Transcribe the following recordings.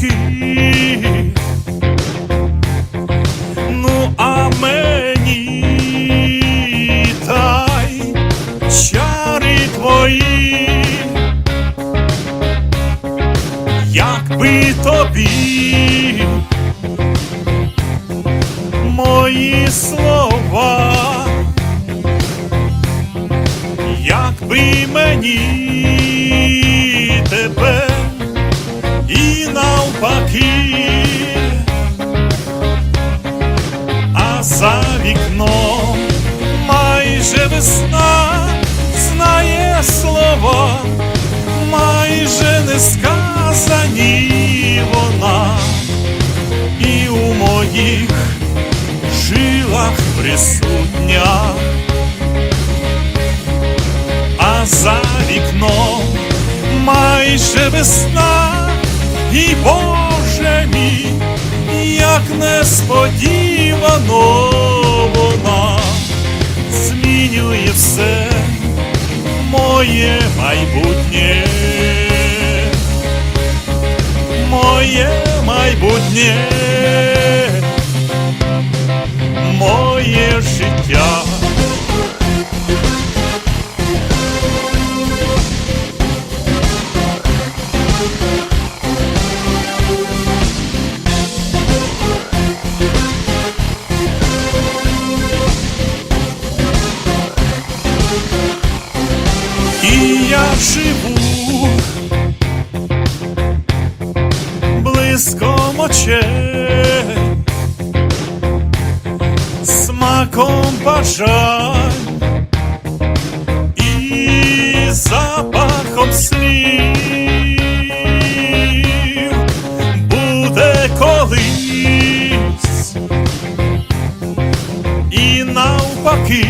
мої. Ну, а мені дай чари твої, якби тобі мої слова, якби мені навпаки, а за вікном майже весна знає слова, майже не сказані вона, і у моїх жилах присутня, а за вікном майже весна, і Боже мій, як несподівано вона змінює все моє майбутнє, моє майбутнє, моє життя. Очей, смаком бажань і запахом слів буде колись. І навпаки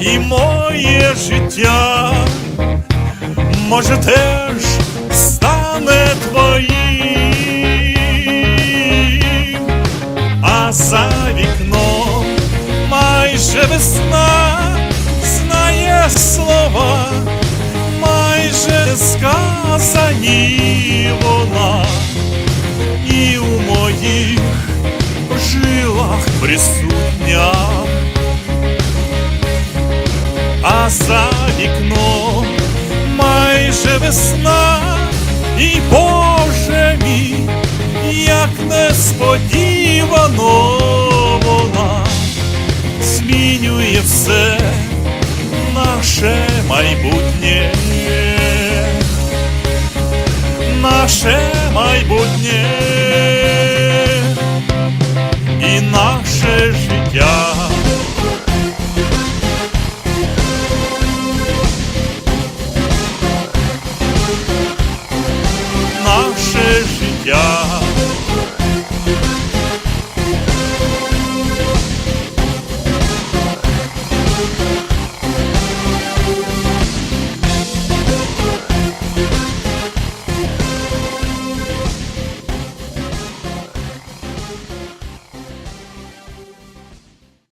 і моє життя може теж весна знає слова, майже сказані вона, і у моїх жилах присутня. А за вікном майже весна, і Боже мій, як несподівано майбутнє, наше майбутнє і наше життя. Наше життя.